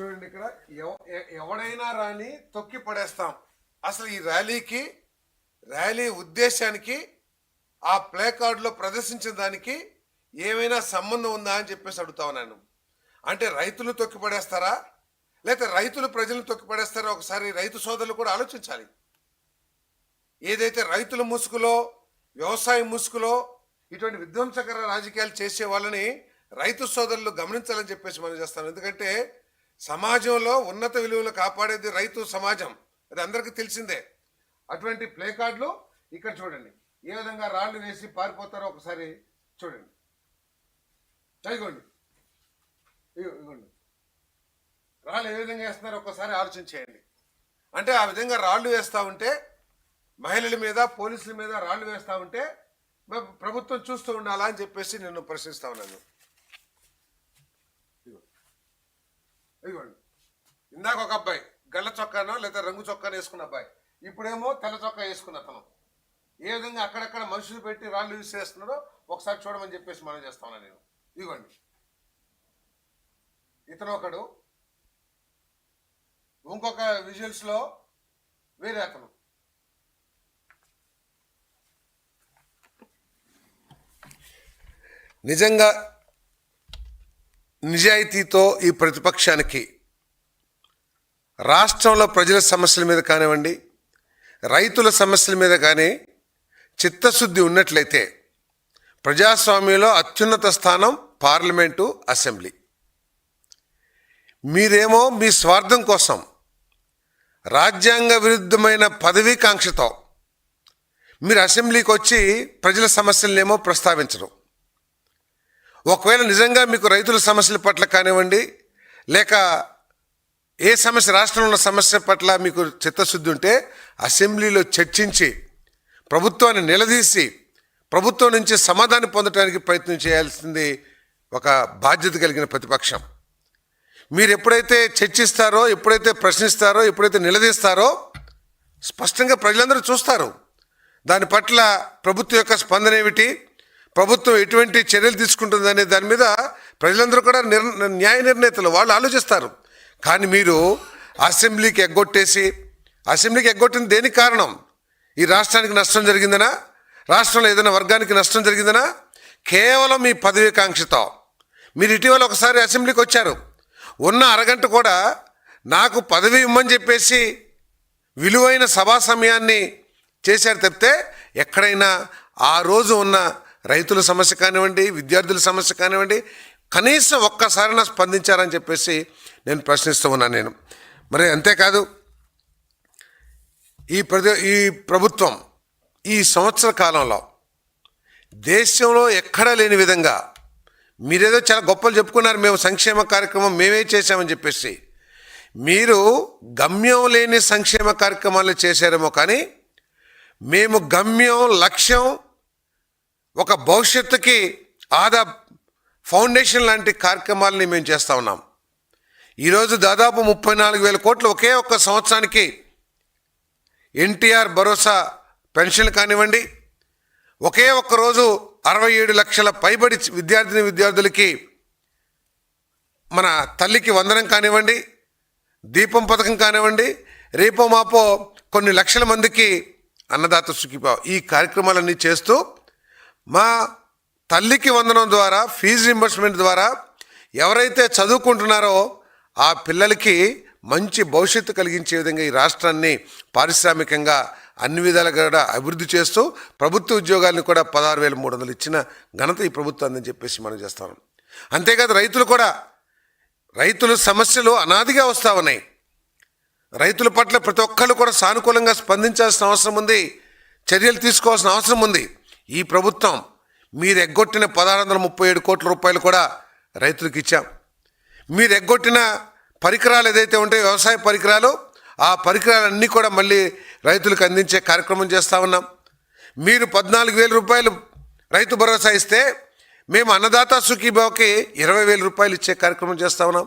చూడండి ఇక్కడ ఎవ- ఎవడైనా రాని తొక్కి పడేస్తాం. అసలు ఈ ర్యాలీకి ర్యాలీ ఉద్దేశానికి ఆ ప్లే కార్డులో ప్రదర్శించిన దానికి ఏమైనా సంబంధం ఉందా అని చెప్పేసి అడుగుతా ఉన్నాను. అంటే రైతులు తొక్కి పడేస్తారా? లేకపోతే రైతులు ప్రజలను తొక్కి పడేస్తారా? ఒకసారి రైతు సోదరులు కూడా ఆలోచించాలి. ఏదైతే రైతుల ముసుగులో వ్యవసాయ ముసుగులో ఇటువంటి విధ్వంసకర రాజకీయాలు చేసే వాళ్ళని రైతు సోదరులు గమనించాలని చెప్పేసి మనం చేస్తాను. ఎందుకంటే సమాజంలో ఉన్నత విలువలు కాపాడేది రైతు సమాజం. అది అందరికీ తెలిసిందే. అటువంటి ప్లే కార్డులు ఇక్కడ చూడండి. ఏ విధంగా రాళ్ళు వేసి పారిపోతారో ఒకసారి చూడండి. ఇగోండి ఇగోండి రాళ్ళు ఏ విధంగా వేస్తున్నారో ఒక్కసారి ఆలోచన చేయండి. అంటే ఆ విధంగా రాళ్ళు వేస్తూ ఉంటే మహిళల మీద పోలీసుల మీద రాళ్ళు వేస్తూ ఉంటే ప్రభుత్వం చూస్తూ ఉండాలా అని చెప్పేసి నేను ప్రశ్నిస్తా ఉన్నాను. ఇదిగోండి ఇందాక ఒక అబ్బాయి గళ్ళ చొక్కానో లేదా రంగు చొక్కాను వేసుకున్న అబ్బాయి ఇప్పుడేమో తెల్ల చొక్కా వేసుకున్న అతను. ఏ విధంగా అక్కడక్కడ మనుషులు పెట్టి రాళ్ళు యూజ్ చేస్తున్నారో ఒకసారి చూడమని చెప్పేసి మనం చేస్తాను నేను. ఇదిగోండి ఇతను ఒకడు ఇంకొక విజువల్స్లో వేరే అతను. నిజంగా నిజాయితీతో ఈ ప్రతిపక్షానికి రాష్ట్రంలో ప్రజల సమస్యల మీద కానివ్వండి రైతుల సమస్యల మీద కానీ చిత్తశుద్ధి ఉన్నట్లయితే ప్రజాస్వామ్యంలో అత్యున్నత స్థానం పార్లమెంటు అసెంబ్లీ. మీరేమో మీ స్వార్థం కోసం రాజ్యాంగ విరుద్ధమైన పదవీకాంక్షతో మీరు అసెంబ్లీకి వచ్చి ప్రజల సమస్యలనేమో ప్రస్తావించరు. ఒకవేళ నిజంగా మీకు రైతుల సమస్యల పట్ల కానివ్వండి లేక ఏ సమస్య రాష్ట్రంలో ఉన్న సమస్య పట్ల మీకు చిత్తశుద్ధి ఉంటే అసెంబ్లీలో చర్చించి ప్రభుత్వాన్ని నిలదీసి ప్రభుత్వం నుంచి సమాధానం పొందడానికి ప్రయత్నం చేయాల్సింది ఒక బాధ్యత కలిగిన ప్రతిపక్షం. మీరు ఎప్పుడైతే చర్చిస్తారో ఎప్పుడైతే ప్రశ్నిస్తారో ఎప్పుడైతే నిలదీస్తారో స్పష్టంగా ప్రజలందరూ చూస్తారు. దాని పట్ల ప్రభుత్వం యొక్క స్పందన ఏమిటి? ప్రభుత్వం ఎటువంటి చర్యలు తీసుకుంటుంది అనే దాని మీద ప్రజలందరూ కూడా నిర్ న్యాయ నిర్ణేతలు వాళ్ళు ఆలోచిస్తారు. కానీ మీరు అసెంబ్లీకి ఎగ్గొట్టేసి అసెంబ్లీకి ఎగ్గొట్టిన దేనికి కారణం? ఈ రాష్ట్రానికి నష్టం జరిగిందనా? రాష్ట్రంలో ఏదైనా వర్గానికి నష్టం జరిగిందనా? కేవలం మీ పదవీకాంక్షతో. మీరు ఇటీవల ఒకసారి అసెంబ్లీకి వచ్చారు. ఉన్న అరగంట కూడా నాకు పదవి ఇమ్మని చెప్పేసి విలువైన సభా సమయాన్ని చేశారు తప్పితే ఎక్కడైనా ఆ రోజు ఉన్న రైతుల సమస్య కానివ్వండి విద్యార్థుల సమస్య కానివ్వండి కనీసం ఒక్కసారైనా స్పందించారని చెప్పేసి నేను ప్రశ్నిస్తూ ఉన్నాను నేను. మరి అంతేకాదు ఈ ప్రతి ఈ ప్రభుత్వం ఈ సంవత్సర కాలంలో దేశంలో ఎక్కడా లేని విధంగా మీరేదో చాలా గొప్పలు చెప్పుకున్నారు మేము సంక్షేమ కార్యక్రమం మేమే చేశామని చెప్పేసి. మీరు గమ్యం లేని సంక్షేమ కార్యక్రమాలు చేశారేమో కానీ మేము గమ్యం లక్ష్యం ఒక భవిష్యత్తుకి ఆదా ఫౌండేషన్ లాంటి కార్యక్రమాలని మేము చేస్తూ ఉన్నాం. ఈరోజు దాదాపు ముప్పై నాలుగు వేల కోట్లు ఒకే ఒక్క సంవత్సరానికి ఎన్టీఆర్ భరోసా పెన్షన్ కానివ్వండి ఒకే ఒక్క రోజు అరవై ఏడు లక్షల పైబడి విద్యార్థిని విద్యార్థులకి మన తల్లికి వందనం కానివ్వండి దీపం పథకం కానివ్వండి రేపో మాపో కొన్ని లక్షల మందికి అన్నదాత సుఖిపా ఈ కార్యక్రమాలన్నీ చేస్తూ మా తల్లికి వందనం ద్వారా ఫీజు రింబర్స్మెంట్ ద్వారా ఎవరైతే చదువుకుంటున్నారో ఆ పిల్లలకి మంచి భవిష్యత్తు కలిగించే విధంగా ఈ రాష్ట్రాన్ని పారిశ్రామికంగా అన్ని విధాలుగా కూడా అభివృద్ధి చేస్తూ ప్రభుత్వ ఉద్యోగాలను కూడా పదహారు వేల మూడు వందలు ఇచ్చిన ఘనత ఈ ప్రభుత్వం అని చెప్పేసి మనం చేస్తాం అంతేకాదు రైతులు కూడా రైతుల సమస్యలు అనాదిగా వస్తూ ఉన్నాయి. రైతుల పట్ల ప్రతి ఒక్కరు కూడా సానుకూలంగా స్పందించాల్సిన అవసరం ఉంది. చర్యలు తీసుకోవాల్సిన అవసరం ఉంది. ఈ ప్రభుత్వం మీరు ఎగ్గొట్టిన పదహారు వందల ముప్పై ఏడు కోట్ల రూపాయలు కూడా రైతులకు ఇచ్చాం. మీరు ఎగ్గొట్టిన పరికరాలు ఏదైతే ఉంటాయో వ్యవసాయ పరికరాలు ఆ పరికరాలన్నీ కూడా మళ్ళీ రైతులకు అందించే కార్యక్రమం చేస్తూ ఉన్నాం. మీరు పద్నాలుగు వేల రూపాయలు రైతు భరోసా ఇస్తే మేము అన్నదాత సుఖీబావుకి ఇరవై వేల రూపాయలు ఇచ్చే కార్యక్రమం చేస్తా ఉన్నాం.